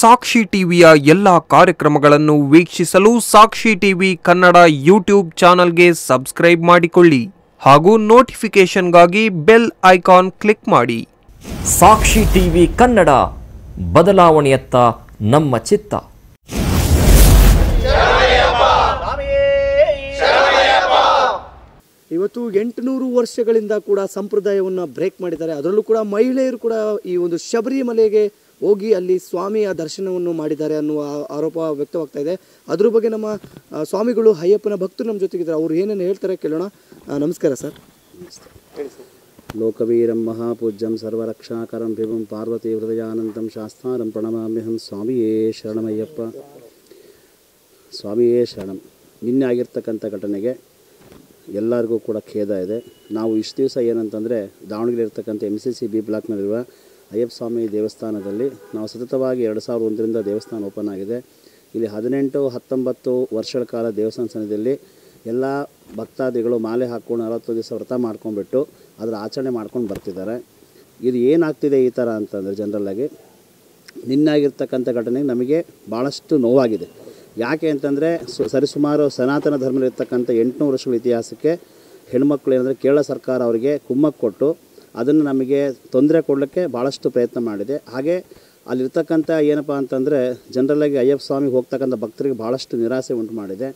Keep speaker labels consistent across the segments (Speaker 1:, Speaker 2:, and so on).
Speaker 1: ಸಾಕ್ಷಿ ಟಿವಿಯ ಎಲ್ಲ ಕಾರ್ಯಕ್ರಮಗಳನ್ನು ವೀಕ್ಷಿಸಲು ಸಾಕ್ಷಿ ಟಿವಿ ಕನ್ನಡ ಯೂಟ್ಯೂಬ್ ಚಾನಲ್ಗೆ ಸಬ್ಸ್ಕ್ರೈಬ್ ಮಾಡಿಕೊಳ್ಳಿ ಹಾಗೂ ನೋಟಿಫಿಕೇಷನ್ಗಾಗಿ ಬೆಲ್ ಐಕಾನ್ ಕ್ಲಿಕ್ ಮಾಡಿ.
Speaker 2: ಸಾಕ್ಷಿ ಟಿವಿ ಕನ್ನಡ ಬದಲಾವಣೆಯತ್ತ ನಮ್ಮ ಚಿತ್ತ.
Speaker 3: ಇವತ್ತು ಎಂಟುನೂರು ವರ್ಷಗಳಿಂದ ಕೂಡ ಸಂಪ್ರದಾಯವನ್ನು ಬ್ರೇಕ್ ಮಾಡಿದ್ದಾರೆ. ಅದರಲ್ಲೂ ಕೂಡ ಮಹಿಳೆಯರು ಕೂಡ ಈ ಒಂದು ಶಬರಿಮಲೆಗೆ ಹೋಗಿ ಅಲ್ಲಿ ಸ್ವಾಮಿಯ ದರ್ಶನವನ್ನು ಮಾಡಿದ್ದಾರೆ ಅನ್ನುವ ಆರೋಪ ವ್ಯಕ್ತವಾಗ್ತಾ ಇದೆ. ಅದ್ರ ಬಗ್ಗೆ ನಮ್ಮ ಸ್ವಾಮಿಗಳು ಅಯ್ಯಪ್ಪನ ಭಕ್ತರು ನಮ್ಮ ಜೊತೆಗಿದ್ದಾರೆ. ಅವ್ರು ಏನೇನು ಹೇಳ್ತಾರೆ ಕೇಳೋಣ. ನಮಸ್ಕಾರ ಸರ್.
Speaker 4: ಲೋಕವೀರಂ ಮಹಾಪೂಜ್ಯಂ ಸರ್ವರಕ್ಷಾಕರಂ ವಿಭುಂ ಪಾರ್ವತಿ ಹೃದಯಾನಂದಂ ಶಾಸ್ತಾರಂ ಪ್ರಣಮಾಮ್ಯಹಂ ಸ್ವಾಮಿಯೇ ಶರಣಮಯ್ಯಪ್ಪ. ಸ್ವಾಮಿಯೇ ಶರಣಂ. ನಿನ್ನೆ ಆಗಿರ್ತಕ್ಕಂಥ ಘಟನೆಗೆ ಎಲ್ಲರಿಗೂ ಕೂಡ ಖೇದ ಇದೆ. ನಾವು ಇಷ್ಟು ದಿವಸ ಏನಂತಂದರೆ ದಾವಣಗೆರೆ ಇರ್ತಕ್ಕಂಥ ಎಂ ಸಿ ಸಿ ಬಿ ಬ್ಲಾಕ್ನಲ್ಲಿರುವ ಅಯ್ಯಪ್ಪ ಸ್ವಾಮಿ ದೇವಸ್ಥಾನದಲ್ಲಿ ನಾವು ಸತತವಾಗಿ ಎರಡು ಸಾವಿರದ ಒಂದರಿಂದ ದೇವಸ್ಥಾನ ಓಪನ್ ಆಗಿದೆ. ಇಲ್ಲಿ ಹದಿನೆಂಟು, ಹತ್ತೊಂಬತ್ತು ವರ್ಷಗಳ ಕಾಲ ದೇವಸ್ಥಾನ ಸನ್ನಿಧಿಯಲ್ಲಿ ಎಲ್ಲ ಭಕ್ತಾದಿಗಳು ಮಾಲೆ ಹಾಕ್ಕೊಂಡು ನಲವತ್ತು ದಿವಸ ವ್ರತ ಮಾಡ್ಕೊಂಡ್ಬಿಟ್ಟು ಅದರ ಆಚರಣೆ ಮಾಡ್ಕೊಂಡು ಬರ್ತಿದ್ದಾರೆ. ಇದು ಏನಾಗ್ತಿದೆ ಈ ಥರ ಅಂತಂದರೆ ಜನರಲ್ಲಾಗಿ ನಿನ್ನಾಗಿರ್ತಕ್ಕಂಥ ಘಟನೆ ನಮಗೆ ಭಾಳಷ್ಟು ನೋವಾಗಿದೆ. ಯಾಕೆ ಅಂತಂದರೆ ಸು ಸರಿಸುಮಾರು ಸನಾತನ ಧರ್ಮದಲ್ಲಿರ್ತಕ್ಕಂಥ ಎಂಟುನೂರು ವರ್ಷಗಳ ಇತಿಹಾಸಕ್ಕೆ ಹೆಣ್ಮಕ್ಳು ಏನಂದರೆ ಕೇರಳ ಸರ್ಕಾರ ಅವರಿಗೆ ಕುಮ್ಮಕ್ಕೆ ಕೊಟ್ಟು ಅದನ್ನು ನಮಗೆ ತೊಂದರೆ ಕೊಡಲಿಕ್ಕೆ ಭಾಳಷ್ಟು ಪ್ರಯತ್ನ ಮಾಡಿದೆ. ಹಾಗೆ ಅಲ್ಲಿರ್ತಕ್ಕಂಥ ಏನಪ್ಪ ಅಂತಂದರೆ ಜನರಲ್ಲಾಗಿ ಅಯ್ಯಪ್ಪ ಸ್ವಾಮಿಗೆ ಹೋಗ್ತಕ್ಕಂಥ ಭಕ್ತರಿಗೆ ಭಾಳಷ್ಟು ನಿರಾಸೆ ಉಂಟು ಮಾಡಿದೆ.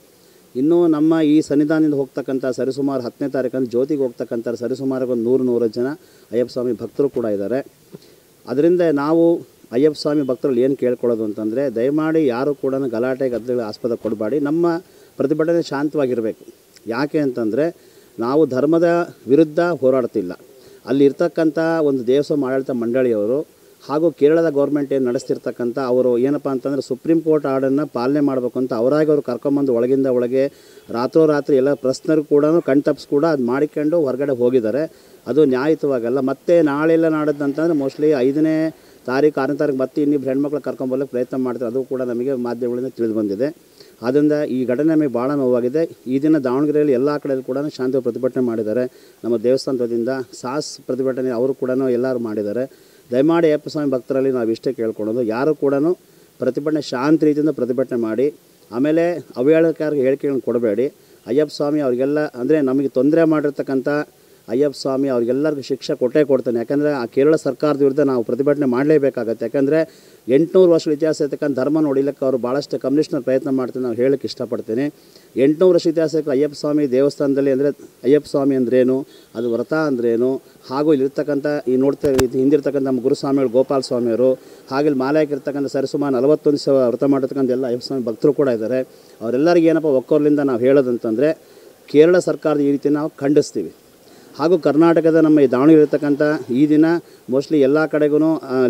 Speaker 4: ಇನ್ನು ನಮ್ಮ ಈ ಸನ್ನಿಧಾನದಿಂದ ಹೋಗ್ತಕ್ಕಂಥ ಸರಿಸುಮಾರು ಹತ್ತನೇ ತಾರೀಕಂದು ಜ್ಯೋತಿಗೆ ಹೋಗ್ತಕ್ಕಂಥ ಸರಿಸುಮಾರು ಒಂದು ನೂರು ನೂರು ಜನ ಅಯ್ಯಪ್ಪ ಸ್ವಾಮಿ ಭಕ್ತರು ಕೂಡ ಇದ್ದಾರೆ. ಅದರಿಂದ ನಾವು ಅಯ್ಯಪ್ಪ ಸ್ವಾಮಿ ಭಕ್ತರಲ್ಲಿ ಏನು ಕೇಳ್ಕೊಳ್ಳೋದು ಅಂತಂದರೆ ದಯಮಾಡಿ ಯಾರು ಕೂಡ ಗಲಾಟೆ ಗದ್ದೆಗಳ ಆಸ್ಪದ ಕೊಡಬೇಡಿ. ನಮ್ಮ ಪ್ರತಿಭಟನೆ ಶಾಂತವಾಗಿರಬೇಕು. ಯಾಕೆ ಅಂತಂದರೆ ನಾವು ಧರ್ಮದ ವಿರುದ್ಧ ಹೋರಾಡ್ತಿಲ್ಲ. ಅಲ್ಲಿ ಇರ್ತಕ್ಕಂಥ ಒಂದು ದೇವಸ್ವಾಮ ಆಡಳಿತ ಮಂಡಳಿಯವರು ಹಾಗೂ ಕೇರಳದ ಗೌರ್ಮೆಂಟ್ ಏನು ನಡೆಸ್ತಿರ್ತಕ್ಕಂಥ ಅವರು ಏನಪ್ಪ ಅಂತಂದರೆ ಸುಪ್ರೀಂ ಕೋರ್ಟ್ ಆರ್ಡರ್ನ ಪಾಲನೆ ಮಾಡಬೇಕು ಅಂತ ಅವರಾಗಿ ಅವರು ಕರ್ಕೊಂಬಂದು ಒಳಗಿಂದ ಒಳಗೆ ರಾತ್ರೋರಾತ್ರಿ ಎಲ್ಲ ಪ್ರಶ್ನರು ಕೂಡ ಕಣ್ತಪ್ಸ್ ಕೂಡ ಅದು ಮಾಡಿಕೊಂಡು ಹೊರಗಡೆ ಹೋಗಿದ್ದಾರೆ. ಅದು ನ್ಯಾಯಯುತವಾಗಲ್ಲ. ಮತ್ತೆ ನಾಳೆ ಎಲ್ಲ ನಾಡದ್ದು ಅಂತಂದರೆ ಮೋಸ್ಟ್ಲಿ ಐದನೇ ತಾರೀಕು ಆರನೇ ತಾರೀಕು ಮತ್ತೆ ಇನ್ನಿಬ್ಬರು ಹೆಣ್ಮಕ್ಳು ಕರ್ಕೊಂಬರ್ಲಿಕ್ಕೆ ಪ್ರಯತ್ನ ಮಾಡ್ತಾರೆ. ಅದು ಕೂಡ ನಮಗೆ ಮಾಧ್ಯಮಗಳಿಂದ ತಿಳಿದು ಬಂದಿದೆ. ಆದ್ದರಿಂದ ಈ ಘಟನೆ ನಮಗೆ ಭಾಳ ನೋವಾಗಿದೆ. ಈ ದಿನ ದಾವಣಗೆರೆಯಲ್ಲಿ ಎಲ್ಲ ಕಡೆಯಲ್ಲೂ ಕೂಡ ಶಾಂತಿ ಪ್ರತಿಭಟನೆ ಮಾಡಿದ್ದಾರೆ. ನಮ್ಮ ದೇವಸ್ಥಾನದಿಂದ ಸಾಸ್ ಪ್ರತಿಭಟನೆ ಅವರು ಕೂಡ ಎಲ್ಲರೂ ಮಾಡಿದ್ದಾರೆ. ದಯಮಾಡಿ ಅಯ್ಯಪ್ಪ ಸ್ವಾಮಿ ಭಕ್ತರಲ್ಲಿ ನಾವು ಇಷ್ಟೇ ಕೇಳ್ಕೊಳೋದು ಯಾರು ಕೂಡ ಪ್ರತಿಭಟನೆ ಶಾಂತ ರೀತಿಯಿಂದ ಪ್ರತಿಭಟನೆ ಮಾಡಿ, ಆಮೇಲೆ ಅವಹೇಳಕಾರ ಹೇಳಿಕೆಗಳನ್ನು ಕೊಡಬೇಡಿ. ಅಯ್ಯಪ್ಪ ಸ್ವಾಮಿ ಅವರಿಗೆಲ್ಲ ಅಂದರೆ ನಮಗೆ ತೊಂದರೆ ಮಾಡಿರ್ತಕ್ಕಂಥ ಅಯ್ಯಪ್ಪ ಸ್ವಾಮಿ ಅವ್ರಿಗೆಲ್ಲರಿಗೂ ಶಿಕ್ಷೆ ಕೊಟ್ಟೇ ಕೊಡ್ತಾನೆ. ಯಾಕಂದರೆ ಆ ಕೇರಳ ಸರ್ಕಾರದ ವಿರುದ್ಧ ನಾವು ಪ್ರತಿಭಟನೆ ಮಾಡಲೇಬೇಕಾಗತ್ತೆ. ಯಾಕಂದರೆ ಎಂಟುನೂರು ವರ್ಷಗಳ ಇತಿಹಾಸ ಇರ್ತಕ್ಕಂಥ ಧರ್ಮ ನೋಡಿಲಿಕ್ಕೆ ಅವರು ಭಾಳಷ್ಟು ಕಮ್ಯುನಿಸ್ಟ್ನ ಪ್ರಯತ್ನ ಮಾಡ್ತೀನಿ ನಾವು ಹೇಳಕ್ಕೆ ಇಷ್ಟಪಡ್ತೀನಿ. ಎಂಟುನೂರು ವರ್ಷ ಇತಿಹಾಸಕ್ಕೆ ಅಯ್ಯಪ್ಪ ಸ್ವಾಮಿ ದೇವಸ್ಥಾನದಲ್ಲಿ ಅಂದರೆ ಅಯ್ಯಪ್ಪ ಸ್ವಾಮಿ ಅಂದ್ರೇನು, ಅದು ವ್ರತ ಅಂದ್ರೇನು, ಹಾಗೂ ಇಲ್ಲಿರ್ತಕ್ಕಂಥ ಈ ನೋಡ್ತಾ ಹಿಂದಿರ್ತಕ್ಕಂಥ ನಮ್ಮ ಗುರುಸ್ವಾಮಿಗಳು ಗೋಪಾಲ ಸ್ವಾಮಿಯವರು, ಹಾಗೆ ಹಾಕಿರ್ತಕ್ಕಂಥ ಸರಿಸುಮಾರು ನಲವತ್ತೊಂದು ಸಾವಿರ ವ್ರತ ಮಾಡಿರ್ತಕ್ಕಂಥ ಎಲ್ಲ ಅಯ್ಯಪ್ಪ ಸ್ವಾಮಿ ಭಕ್ತರು ಕೂಡ ಇದ್ದಾರೆ. ಅವರೆಲ್ಲರಿಗೂ ಏನಪ್ಪ ಒಕ್ಕೋರ್ಲಿಂದ ನಾವು ಹೇಳೋದಂತಂದರೆ, ಕೇರಳ ಸರ್ಕಾರದ ಈ ರೀತಿ ನಾವು ಖಂಡಿಸ್ತೀವಿ. ಹಾಗೂ ಕರ್ನಾಟಕದ ನಮ್ಮ ಈ ದಾವಣಗೆರೆ ಇರ್ತಕ್ಕಂಥ ಈ ದಿನ ಮೋಸ್ಟ್ಲಿ ಎಲ್ಲ ಕಡೆಗೂ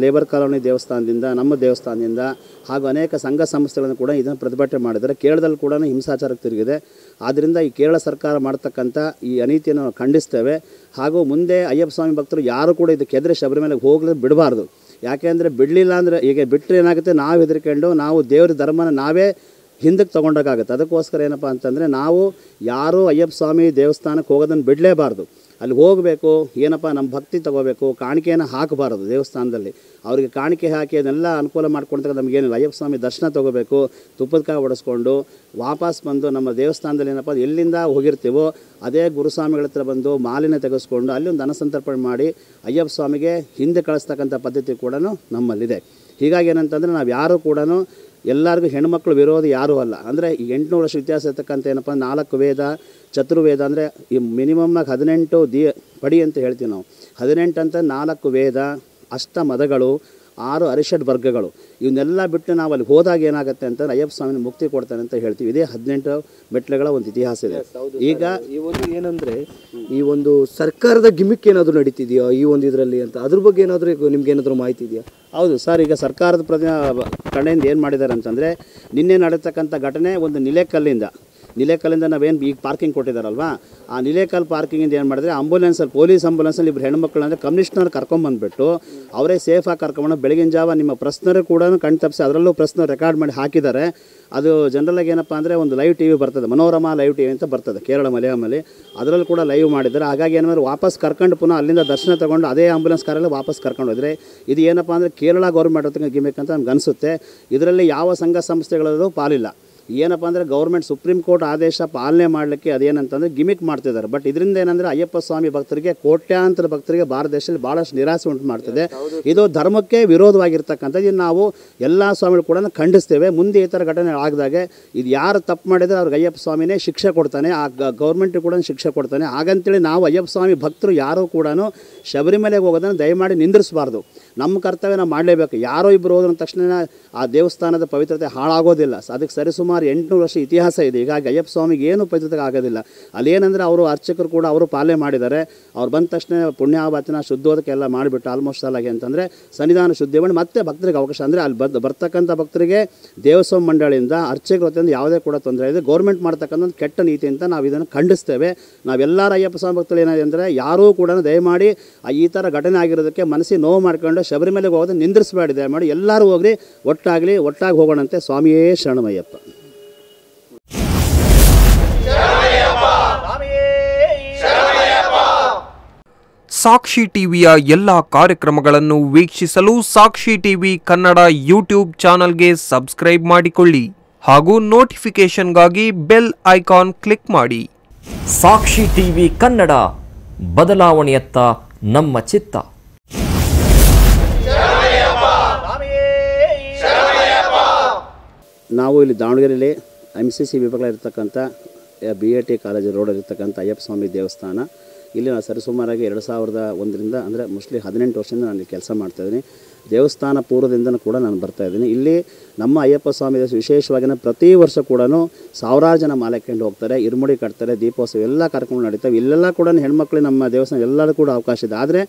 Speaker 4: ಲೇಬರ್ ಕಾಲೋನಿ ದೇವಸ್ಥಾನದಿಂದ, ನಮ್ಮ ದೇವಸ್ಥಾನದಿಂದ ಹಾಗೂ ಅನೇಕ ಸಂಘ ಸಂಸ್ಥೆಗಳನ್ನು ಕೂಡ ಇದನ್ನು ಪ್ರತಿಭಟನೆ ಮಾಡಿದ್ದಾರೆ. ಕೇರಳದಲ್ಲಿ ಕೂಡ ಹಿಂಸಾಚಾರಕ್ಕೆ ತಿರುಗಿದೆ. ಆದ್ದರಿಂದ ಈ ಕೇರಳ ಸರ್ಕಾರ ಮಾಡ್ತಕ್ಕಂಥ ಈ ಅನೀತಿಯನ್ನು ಖಂಡಿಸ್ತೇವೆ. ಹಾಗೂ ಮುಂದೆ ಅಯ್ಯಪ್ಪ ಸ್ವಾಮಿ ಭಕ್ತರು ಯಾರು ಕೂಡ ಇದಕ್ಕೆ ಕೆದ್ರೆ ಶಬರಿಮಲೆಗೆ ಹೋಗಲು ಬಿಡಬಾರ್ದು. ಯಾಕೆಂದರೆ ಬಿಡಲಿಲ್ಲ ಅಂದರೆ ಈಗ ಬಿಟ್ಟರೆ ಏನಾಗುತ್ತೆ? ನಾವು ಹೆದರ್ಕೊಂಡು ನಾವು ದೇವ್ರ ಧರ್ಮನ ನಾವೇ ಹಿಂದಕ್ಕೆ ತೊಗೊಂಡೋಗಾಗುತ್ತೆ ಅದಕ್ಕೋಸ್ಕರ ಏನಪ್ಪ ಅಂತಂದರೆ ನಾವು ಯಾರೂ ಅಯ್ಯಪ್ಪ ಸ್ವಾಮಿ ದೇವಸ್ಥಾನಕ್ಕೆ ಹೋಗೋದನ್ನು ಬಿಡಲೇಬಾರ್ದು. ಅಲ್ಲಿ ಹೋಗಬೇಕು, ಏನಪ್ಪ ನಮ್ಮ ಭಕ್ತಿ ತಗೋಬೇಕು, ಕಾಣಿಕೆಯನ್ನು ಹಾಕಬಾರದು ದೇವಸ್ಥಾನದಲ್ಲಿ. ಅವರಿಗೆ ಕಾಣಿಕೆ ಹಾಕಿ ಅದನ್ನೆಲ್ಲ ಅನುಕೂಲ ಮಾಡ್ಕೊಳ್ತಕ್ಕ ನಮಗೇನಿಲ್ಲ ಅಯ್ಯಪ್ಪ ಸ್ವಾಮಿ ದರ್ಶನ ತೊಗೋಬೇಕು, ತುಪ್ಪದ ಕಾಯಿ ಹೊಡೆಸ್ಕೊಂಡು ವಾಪಸ್ ಬಂದು ನಮ್ಮ ದೇವಸ್ಥಾನದಲ್ಲಿ ಏನಪ್ಪ ಎಲ್ಲಿಂದ ಹೋಗಿರ್ತೀವೋ, ಅದೇ ಗುರುಸ್ವಾಮಿಗಳ ಹತ್ರ ಬಂದು ಮಾಲಿನ ತೆಗೆಸ್ಕೊಂಡು ಅಲ್ಲಿ ಒಂದು ಅನಸಂತರ್ಪಣೆ ಮಾಡಿ ಅಯ್ಯಪ್ಪ ಸ್ವಾಮಿಗೆ ಹಿಂದೆ ಕಳಿಸ್ತಕ್ಕಂಥ ಪದ್ಧತಿ ಕೂಡ ನಮ್ಮಲ್ಲಿದೆ. ಹೀಗಾಗಿ ಏನಂತಂದರೆ ನಾವು ಯಾರು ಕೂಡ ಎಲ್ಲರಿಗೂ ಹೆಣ್ಮಕ್ಳು ವಿರೋಧ ಯಾರೂ ಅಲ್ಲ. ಅಂದರೆ ಈ ಎಂಟುನೂರು ವರ್ಷ ವ್ಯತ್ಯಾಸ ಇರ್ತಕ್ಕಂಥ ಏನಪ್ಪ ನಾಲ್ಕು ವೇದ ಚತುರ್ವೇದ ಅಂದರೆ ಈ ಮಿನಿಮಮ್ನಾಗ ಹದಿನೆಂಟು ದಿ ಪಡಿ ಅಂತ ಹೇಳ್ತೀವಿ ನಾವು. ಹದಿನೆಂಟು ಅಂತ ನಾಲ್ಕು ವೇದ ಅಷ್ಟ ಮದಗಳು ಆರು ಅರಿಷಡ್ ವರ್ಗಗಳು. ಇವನ್ನೆಲ್ಲ ಬಿಟ್ಟು ನಾವು ಅಲ್ಲಿ ಹೋದಾಗ ಏನಾಗುತ್ತೆ ಅಂತ ಅಯ್ಯಪ್ಪ ಸ್ವಾಮಿನ ಮುಕ್ತಿ ಕೊಡ್ತಾನೆ ಅಂತ ಹೇಳ್ತೀವಿ. ಇದೇ ಹದಿನೆಂಟು ಮೆಟ್ಲುಗಳ ಒಂದು ಇತಿಹಾಸ ಇದೆ. ಈಗ
Speaker 3: ಈ ಒಂದು ಏನಂದ್ರೆ ಈ ಒಂದು ಸರ್ಕಾರದ ಗಿಮಿಕ್ ಏನಾದರೂ ನಡೀತಿದೆಯಾ ಈ ಒಂದು ಇದರಲ್ಲಿ ಅಂತ? ಅದ್ರ ಬಗ್ಗೆ ಏನಾದರೂ ನಿಮ್ಗೆ ಏನಾದರೂ ಮಾಹಿತಿ ಇದೆಯಾ?
Speaker 4: ಹೌದು ಸರ್ ಈಗ ಸರ್ಕಾರದ ಪ್ರತಿ ಕಡೆಯಿಂದ ಏನು ಮಾಡಿದ್ದಾರೆ ಅಂತಂದರೆ ನಿನ್ನೆ ನಡೆತಕ್ಕಂಥ ಘಟನೆ ಒಂದು ನಿಲೆಕಲ್ಲಿಂದ. ನಿಲೇಕಲ್ಲಿಂದ ನಾವೇನು ಈಗ ಪಾರ್ಕಿಂಗ್ ಕೊಟ್ಟಿದ್ದಾರಲ್ವಾ ಆ ನಿಲೇಕಲ್ ಪಾರ್ಕಿಂಗಿಂದ ಏನು ಮಾಡಿದ್ರೆ ಆಂಬುಲೆನ್ಸಲ್ಲಿ ಪೊಲೀಸ್ ಆಂಬುಲೆನ್ಸಲ್ಲಿ ಇಬ್ಬರು ಹೆಣ್ಮಕ್ಳು ಅಂದರೆ ಕಮಿಷನರ್ ಕರ್ಕೊಂಬಂದ್ಬಿಟ್ಟು ಅವರೇ ಸೇಫಾಗಿ ಕರ್ಕೊಂಬಂದು ಬೆಳಗಿನ ಜಾವ ನಿಮ್ಮ ಪ್ರಶ್ನರು ಕೂಡ ಕಣ್ಣು ತಪ್ಪಿಸಿ ಅದರಲ್ಲೂ ಪ್ರಶ್ನ ರೆಕಾರ್ಡ್ ಮಾಡಿ ಹಾಕಿದ್ದಾರೆ. ಅದು ಜನರಲಾಗಿ ಏನಪ್ಪ ಅಂದರೆ ಒಂದು ಲೈವ್ ಟಿ ವಿ ಬರ್ತದೆ, ಮನೋರಮಾ ಲೈವ್ ಟಿ ವಿ ಅಂತ ಬರ್ತದೆ, ಕೇರಳ ಮಲಯಾಮಲ್ಲಿ ಅದರಲ್ಲೂ ಕೂಡ ಲೈವ್ ಮಾಡಿದ್ದಾರೆ. ಹಾಗಾಗಿ ಏನಂದ್ರೆ ವಾಪಸ್ ಕರ್ಕೊಂಡು ಪುನಃ ಅಲ್ಲಿಂದ ದರ್ಶನ ತೊಗೊಂಡು ಅದೇ ಆಂಬುಲೆನ್ಸ್ ಕಾರಲ್ಲಿ ವಾಪಸ್ ಕರ್ಕೊಂಡು ಹೋದರೆ ಇದು ಏನಪ್ಪ ಅಂದರೆ ಕೇರಳ ಗೌರ್ಮೆಂಟ್ ಗಿಮಿಕ್ ಅಂತ ನಮ್ಗೆ ಅನಿಸುತ್ತೆ. ಇದರಲ್ಲಿ ಯಾವ ಸಂಘ ಸಂಸ್ಥೆಗಳದ್ದು ಪಾಲಿಲ್ಲ. ಏನಪ್ಪ ಅಂದರೆ ಗೌರ್ಮೆಂಟ್ ಸುಪ್ರೀಂ ಕೋರ್ಟ್ ಆದೇಶ ಪಾಲನೆ ಮಾಡಲಿಕ್ಕೆ ಅದೇನಂತಂದರೆ ಗಿಮಿಕ್ ಮಾಡ್ತಿದ್ದಾರೆ. ಬಟ್ ಇದರಿಂದ ಏನಂದರೆ ಅಯ್ಯಪ್ಪ ಸ್ವಾಮಿ ಭಕ್ತರಿಗೆ ಕೋಟ್ಯಾಂತರ ಭಕ್ತರಿಗೆ ಭಾರತ ದೇಶದಲ್ಲಿ ಭಾಳಷ್ಟು ನಿರಾಸೆ ಉಂಟು ಮಾಡ್ತಿದೆ. ಇದು ಧರ್ಮಕ್ಕೆ ವಿರೋಧವಾಗಿರ್ತಕ್ಕಂಥದ್ದು. ಇದು ನಾವು ಎಲ್ಲ ಸ್ವಾಮಿಗಳು ಕೂಡ ಖಂಡಿಸ್ತೇವೆ. ಮುಂದೆ ಈ ಥರ ಘಟನೆ ಆಗದಾಗೆ ಇದು ಯಾರು ತಪ್ಪು ಮಾಡಿದರೆ ಅವ್ರಿಗೆ ಅಯ್ಯಪ್ಪ ಸ್ವಾಮಿನೇ ಶಿಕ್ಷೆ ಕೊಡ್ತಾನೆ. ಆ ಗೌರ್ಮೆಂಟಿಗೆ ಕೂಡ ಶಿಕ್ಷೆ ಕೊಡ್ತಾನೆ. ಹಾಗಂತೇಳಿ ನಾವು ಅಯ್ಯಪ್ಪ ಸ್ವಾಮಿ ಭಕ್ತರು ಯಾರೂ ಕೂಡ ಶಬರಿಮಲೆಗೆ ಹೋಗೋದನ್ನು ದಯಮಾಡಿ ನಿಂದಿರಿಸಬಾರ್ದು. ನಮ್ಮ ಕರ್ತವ್ಯ ನಾವು ಮಾಡಲೇಬೇಕು. ಯಾರೋ ಇಬ್ಬರು ಹೋದ್ರ ತಕ್ಷಣ ಆ ದೇವಸ್ಥಾನದ ಪವಿತ್ರತೆ ಹಾಳಾಗೋದಿಲ್ಲ. ಅದಕ್ಕೆ ಸರಿಸುಮಾರು ಎಂಟುನೂರು ವರ್ಷ ಇತಿಹಾಸ ಇದೆ. ಹೀಗಾಗಿ ಅಯ್ಯಪ್ಪ ಸ್ವಾಮಿಗೆ ಏನು ಪವಿತ್ರತೆ ಆಗೋದಿಲ್ಲ. ಅಲ್ಲೇನಂದರೆ ಅವರು ಅರ್ಚಕರು ಕೂಡ ಅವರು ಪಾಲನೆ ಮಾಡಿದ್ದಾರೆ. ಅವ್ರು ಬಂದ ತಕ್ಷಣ ಪುಣ್ಯಾವತಿನ ಶುದ್ಧೋದಕ್ಕೆಲ್ಲ ಮಾಡಿಬಿಟ್ಟು ಆಲ್ಮೋಸ್ಟ್ ಅಲ್ಲಾಗಿ ಅಂತಂದರೆ ಸನ್ನಿಧಾನ ಶುದ್ಧಿ ಮಾಡಿ ಮತ್ತೆ ಭಕ್ತರಿಗೆ ಅವಕಾಶ ಅಂದರೆ ಅಲ್ಲಿ ಬದ್ ಬರ್ತಕ್ಕಂಥ ಭಕ್ತರಿಗೆ ದೇವಸ್ವಾಮ ಮಂಡಳಿಯಿಂದ ಅರ್ಚಕರು ವತಿಯಿಂದ ಯಾವುದೇ ಕೂಡ ತೊಂದರೆ ಇದೆ ಗೌರ್ಮೆಂಟ್ ಮಾಡ್ತಕ್ಕಂಥ ಒಂದು ಕೆಟ್ಟ ನೀತಿ ಅಂತ ನಾವು ಇದನ್ನು ಖಂಡಿಸ್ತೇವೆ. ನಾವೆಲ್ಲರ ಅಯ್ಯಪ್ಪ ಸ್ವಾಮಿ ಭಕ್ತರು ಏನಾಗಿದೆ ಅಂದರೆ ಯಾರೂ ಕೂಡ ದಯಮಾಡಿ ಈ ಥರ ಘಟನೆ ಆಗಿರೋದಕ್ಕೆ ಮನಸ್ಸಿಗೆ ನೋವು ಮಾಡ್ಕೊಂಡು ಶಬರಿಮಲೆಗೆ ಹೋಗೋದು ನಿಂದಿರಿಸಬೇಡಿ ದಯಮಾಡಿ ಎಲ್ಲರೂ ಹೋಗ್ರಿ ಒಟ್ಟಾಗಲಿ ಒಟ್ಟಾಗಿ ಹೋಗೋಣಂತೆ. ಸ್ವಾಮಿಯೇ ಶರಣಮಯ್ಯಪ್ಪ.
Speaker 1: ಸಾಕ್ಷಿ ಟಿವಿಯ ಎಲ್ಲ ಕಾರ್ಯಕ್ರಮಗಳನ್ನು ವೀಕ್ಷಿಸಲು ಸಾಕ್ಷಿ ಟಿವಿ ಕನ್ನಡ ಯೂಟ್ಯೂಬ್ ಚಾನಲ್ಗೆ ಸಬ್ಸ್ಕ್ರೈಬ್ ಮಾಡಿಕೊಳ್ಳಿ ಹಾಗೂ ನೋಟಿಫಿಕೇಷನ್ಗಾಗಿ ಬೆಲ್ ಐಕಾನ್ ಕ್ಲಿಕ್ ಮಾಡಿ.
Speaker 2: ಸಾಕ್ಷಿ ಟಿವಿ ಕನ್ನಡ ಬದಲಾವಣೆಯತ್ತ ನಮ್ಮ ಚಿತ್ತ.
Speaker 4: ನಾವು ಇಲ್ಲಿ ದಾವಣಗೆರೆಯಲ್ಲಿ ಎಂ ಸಿ ಸಿ ವಿಭಾಗದಲ್ಲಿರ್ತಕ್ಕಂಥ ಬಿ ಎ ಟಿ ಕಾಲೇಜು ರೋಡಲ್ಲಿರ್ತಕ್ಕಂಥ ಅಯ್ಯಪ್ಪ ಸ್ವಾಮಿ ದೇವಸ್ಥಾನ. ಇಲ್ಲಿ ನಾನು ಸರಿಸುಮಾರಾಗಿ ಎರಡು ಸಾವಿರದ ಒಂದರಿಂದ ಅಂದರೆ ಮೋಸ್ಟ್ಲಿ ಹದಿನೆಂಟು ವರ್ಷದಿಂದ ನಾನು ಕೆಲಸ ಮಾಡ್ತಾಯಿದ್ದೀನಿ ದೇವಸ್ಥಾನ ಪೂರ್ವದಿಂದನೂ ಕೂಡ ನಾನು ಬರ್ತಾ ಇದ್ದೀನಿ. ಇಲ್ಲಿ ನಮ್ಮ ಅಯ್ಯಪ್ಪ ಸ್ವಾಮಿ ವಿಶೇಷವಾಗಿ ಪ್ರತಿ ವರ್ಷ ಕೂಡ ಸಾವಿರಾರು ಜನ ಮಾಲೆ ಕಂಡು ಹೋಗ್ತಾರೆ, ಇರುಮುಡಿ ಕಟ್ತಾರೆ, ದೀಪೋತ್ಸವ ಎಲ್ಲ ಕಾರ್ಯಕ್ರಮ ನಡೀತವೆ. ಇಲ್ಲೆಲ್ಲ ಕೂಡ ಹೆಣ್ಮಕ್ಳು ನಮ್ಮ ದೇವಸ್ಥಾನ ಎಲ್ಲರೂ ಕೂಡ ಅವಕಾಶ ಇದೆ. ಆದರೆ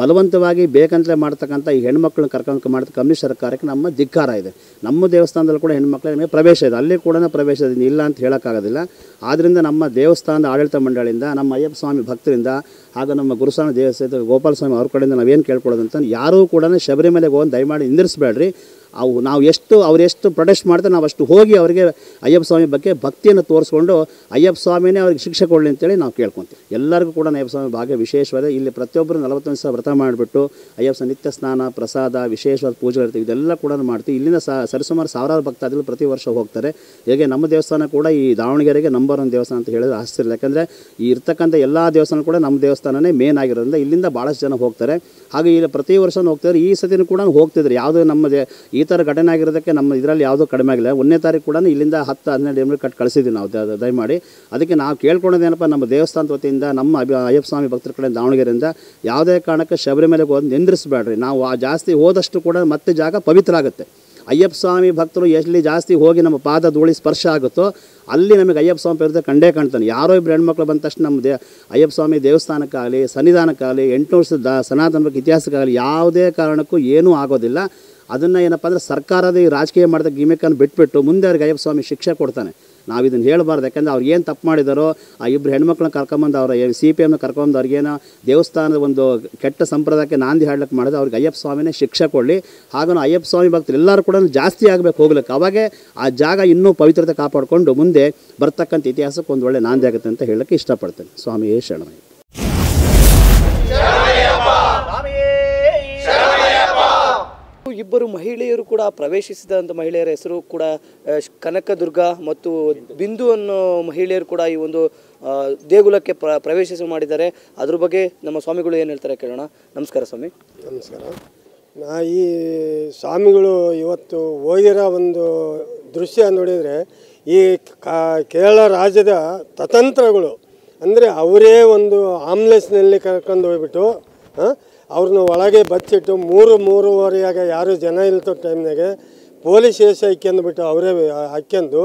Speaker 4: ಬಲವಂತವಾಗಿ ಬೇಕಂತಲೇ ಮಾಡ್ತಕ್ಕಂಥ ಈ ಹೆಣ್ಮಕ್ಳನ್ನ ಕರ್ಕೊಂಡು ಮಾಡಿದ ಕಮ್ಯುನಿಸ್ಟ್ ಸರ್ಕಾರಕ್ಕೆ ನಮ್ಮ ಧಿಕ್ಕಾರ ಇದೆ. ನಮ್ಮ ದೇವಸ್ಥಾನದಲ್ಲಿ ಕೂಡ ಹೆಣ್ಮಕ್ಳಿಗೆ ಪ್ರವೇಶ ಇದೆ. ಅಲ್ಲಿ ಕೂಡ ಪ್ರವೇಶ ಇದೆ. ಇಲ್ಲ ಅಂತ ಹೇಳೋಕ್ಕಾಗೋದಿಲ್ಲ. ಆದ್ದರಿಂದ ನಮ್ಮ ದೇವಸ್ಥಾನದ ಆಡಳಿತ ಮಂಡಳಿಯಿಂದ, ನಮ್ಮ ಅಯ್ಯಪ್ಪ ಸ್ವಾಮಿ ಭಕ್ತರಿಂದ ಹಾಗೂ ನಮ್ಮ ಗುರುಸ್ವಾಮಿ ದೇವಸ್ಥಾನ ಗೋಪಾಲ ಸ್ವಾಮಿ ಅವ್ರ ಕಡೆಯಿಂದ ನಾವೇನು ಕೇಳ್ಕೊಳ್ಳೋದಂತ ಯಾರೂ ಕೂಡ ಶಬರಿಮಲೆಗೆ ಹೋಗಿ ದಯಮಾಡಿ ನಿಂದಿರಿಸಬೇಡ್ರಿ. ಅವು ನಾವು ಎಷ್ಟು ಅವರೆಷ್ಟು ಪ್ರೊಟೆಸ್ಟ್ ಮಾಡ್ತಾರೆ, ನಾವು ಅಷ್ಟು ಹೋಗಿ ಅವರಿಗೆ ಅಯ್ಯಪ್ಪ ಸ್ವಾಮಿ ಬಗ್ಗೆ ಭಕ್ತಿಯನ್ನು ತೋರಿಸ್ಕೊಂಡು ಅಯ್ಯಪ್ಪ ಸ್ವಾಮಿನೇ ಅವ್ರಿಗೆ ಶಿಕ್ಷೆ ಕೊಡಲಿ ಅಂತೇಳಿ ನಾವು ಕೇಳ್ಕೊತೀವಿ. ಎಲ್ಲರಿಗೂ ಕೂಡ ಅಯ್ಯಪ್ಪ ಸ್ವಾಮಿ ಭಾಗ್ಯ ವಿಶೇಷವಾದ ಇಲ್ಲಿ ಪ್ರತಿಯೊಬ್ಬರು ನಲವತ್ತೊಂದು ಸಾವಿರ ವ್ರತ ಮಾಡಿಬಿಟ್ಟು ಅಯ್ಯಪ್ಪ ನಿತ್ಯ ಸ್ನಾನ, ಪ್ರಸಾದ, ವಿಶೇಷವಾದ ಪೂಜೆ ಇರ್ತೀವಿ. ಇದೆಲ್ಲ ಕೂಡ ಮಾಡ್ತೀವಿ. ಇಲ್ಲಿನ ಸರಿಸುಮಾರು ಸಾವಿರಾರು ಭಕ್ತಾದಿಗಳು ಪ್ರತಿ ವರ್ಷ ಹೋಗ್ತಾರೆ. ಹೇಗೆ ನಮ್ಮ ದೇವಸ್ಥಾನ ಕೂಡ ಈ ದಾವಣಗೆರೆಗೆ ನಂಬರ್ ಒನ್ ದೇವಸ್ಥಾನ ಅಂತ ಹೇಳಿದ್ರೆ ಆಶ್ಚರ್ಯ ಯಾಕಂದರೆ ಈ ಇರ್ತಕ್ಕಂಥ ಎಲ್ಲ ದೇವಸ್ಥಾನ ಕೂಡ ನಮ್ಮ ದೇವಸ್ಥಾನನೇ ಮೇನ್ ಆಗಿರೋದ್ರಿಂದ ಇಲ್ಲಿಂದ ಭಾಳಷ್ಟು ಜನ ಹೋಗ್ತಾರೆ. ಹಾಗೆ ಇಲ್ಲಿ ಪ್ರತಿ ವರ್ಷ ಹೋಗ್ತಾರೆ ಈ ಸತಿನೂ ಕೂಡ ಹೋಗ್ತಿದ್ರು ಯಾವುದೇ ನಮ್ಮ ದೇ- ಈ ಥರ ಘಟನೆ ಆಗಿರೋದಕ್ಕೆ ನಮ್ಮ ಇದರಲ್ಲಿ ಯಾವುದೂ ಕಡಿಮೆ ಆಗಿಲ್ಲ. ಒಂದನೇ ತಾರೀಕು ಕೂಡ ಇಲ್ಲಿಂದ ಹತ್ತು, ಹನ್ನೆರಡು ಎಂ ಕಟ್ ಕಳಿಸಿದ್ದೀವಿ ನಾವು. ದಯಮಾಡಿ. ಅದಕ್ಕೆ ನಾವು ಕೇಳ್ಕೊಳ್ಳೋದೇನಪ್ಪ ನಮ್ಮ ದೇವಸ್ಥಾನದ ವತಿಯಿಂದ, ನಮ್ಮ ಅಭಿ, ಅಯ್ಯಪ್ಪ ಸ್ವಾಮಿ ಭಕ್ತರ ಕಡೆ ದಾವಣಗೆರೆಯಿಂದ ಯಾವುದೇ ಕಾರಣಕ್ಕೆ ಶಬರಿಮಲೆಗೆ ಹೋಗಿ ನಿಂದ್ರಿಸಬೇಡ್ರಿ. ನಾವು ಆ ಜಾಸ್ತಿ ಹೋದಷ್ಟು ಕೂಡ ಮತ್ತೆ ಜಾಗ ಪವಿತ್ರ ಆಗುತ್ತೆ ಅಯ್ಯಪ್ಪ ಸ್ವಾಮಿ ಭಕ್ತರು ಎಲ್ಲಿ ಜಾಸ್ತಿ ಹೋಗಿ ನಮ್ಮ ಪಾದ ಧೂಳಿ ಸ್ಪರ್ಶ ಆಗುತ್ತೋ, ಅಲ್ಲಿ ನಮಗೆ ಅಯ್ಯಪ್ಪ ಸ್ವಾಮಿ ವಿರುದ್ಧ ಕಂಡೇ ಕಾಣ್ತಾನೆ. ಯಾರೋ ಇಬ್ಬರು ಹೆಣ್ಮಕ್ಳು ಬಂದ ತಕ್ಷಣ ನಮ್ಮ ದೇ, ಅಯ್ಯಪ್ಪ ಸ್ವಾಮಿ ದೇವಸ್ಥಾನಕ್ಕಾಗಲಿ, ಸನ್ನಿಧಾನಕ್ಕಾಗಲಿ, ಎಂಟು ವರ್ಷದ ಸನಾತನ ಇತಿಹಾಸಕ್ಕಾಗಲಿ ಯಾವುದೇ ಕಾರಣಕ್ಕೂ ಏನೂ ಆಗೋದಿಲ್ಲ. ಅದನ್ನು ಏನಪ್ಪ ಅಂದರೆ ಸರ್ಕಾರದ ಈ ರಾಜಕೀಯ ಮಾಡಿದ ಗಿಮೆಕನ್ನು ಬಿಟ್ಬಿಟ್ಟು ಮುಂದೆ ಅವ್ರಿಗೆ ಅಯ್ಯಪ್ಪ ಸ್ವಾಮಿ ಶಿಕ್ಷೆ ಕೊಡ್ತಾನೆ. ನಾವು ಇದನ್ನು ಹೇಳಬಾರ್ದು. ಯಾಕಂದರೆ ಅವ್ರು ಏನು ತಪ್ಪು ಮಾಡಿದಾರೋ, ಆ ಇಬ್ಬರು ಹೆಣ್ಮಕ್ಳನ್ನ ಕರ್ಕೊಂಬಂದು ಅವರ ಸಿ ಪಿ ಎಮ್ನ ಕರ್ಕೊಂಬಂದು ಅವ್ರಿಗೇನೋ ದೇವಸ್ಥಾನದ ಒಂದು ಕೆಟ್ಟ ಸಂಪ್ರದಾಯಕ್ಕೆ ನಾಂದಿ ಹಾಡ್ಲಿಕ್ಕೆ ಮಾಡಿದ್ರೆ ಅವ್ರಿಗೆ ಅಯ್ಯಪ್ಪ ಸ್ವಾಮಿನೇ ಶಿಕ್ಷೆ ಕೊಡಲಿ. ಹಾಗೂ ಅಯ್ಯಪ್ಪ ಸ್ವಾಮಿ ಭಕ್ತರು ಎಲ್ಲರೂ ಕೂಡ ಜಾಸ್ತಿ ಆಗಬೇಕು ಹೋಗ್ಲಿಕ್ಕೆ. ಅವಾಗೇ ಆ ಜಾಗ ಇನ್ನೂ ಪವಿತ್ರತೆ ಕಾಪಾಡಿಕೊಂಡು ಮುಂದೆ ಬರ್ತಕ್ಕಂಥ ಇತಿಹಾಸಕ್ಕೆ ಒಂದು ಒಳ್ಳೆ ನಾಂದಿ ಆಗುತ್ತೆ ಅಂತ ಹೇಳಕ್ಕೆ ಇಷ್ಟಪಡ್ತೇನೆ. ಸ್ವಾಮಿ ಶರಣಮಯ್ಯ
Speaker 3: ಇಬ್ಬರು ಮಹಿಳೆಯರು ಕೂಡ ಪ್ರವೇಶಿಸಿದಂಥ ಮಹಿಳೆಯರ ಹೆಸರು ಕೂಡ ಕನಕದುರ್ಗ ಮತ್ತು ಬಿಂದು ಅನ್ನೋ ಮಹಿಳೆಯರು ಕೂಡ ಈ ಒಂದು ದೇಗುಲಕ್ಕೆ ಪ್ರ ಪ್ರವೇಶಿಸಿ ಮಾಡಿದ್ದಾರೆ. ಅದ್ರ ಬಗ್ಗೆ ನಮ್ಮ ಸ್ವಾಮಿಗಳು ಏನು ಹೇಳ್ತಾರೆ ಕೇಳೋಣ. ನಮಸ್ಕಾರ ಸ್ವಾಮಿ.
Speaker 5: ನಮಸ್ಕಾರ. ನಾ ಈ ಸ್ವಾಮಿಗಳು ಇವತ್ತು ಹೋಗಿರೋ ಒಂದು ದೃಶ್ಯ ನೋಡಿದರೆ ಈ ಕೇರಳ ರಾಜ್ಯದ ತತಂತ್ರಗಳು ಅಂದರೆ ಅವರೇ ಒಂದು ಆಂಬ್ಲೆನ್ಸ್ನಲ್ಲಿ ಕರ್ಕೊಂಡು ಹೋಗ್ಬಿಟ್ಟು ಆ, ಅವ್ರನ್ನ ಒಳಗೆ ಬಚ್ಚಿಟ್ಟು ಮೂರು ಮೂರುವರೆಯಾಗ ಯಾರು ಜನ ಇಲ್ತೋ ಟೈಮ್ನಾಗೆ ಪೊಲೀಸ್ ಸ್ಟೇಷನ್ ಹಾಕ್ಯಂದ್ಬಿಟ್ಟು ಅವರೇ ಹಾಕ್ಯಂದು,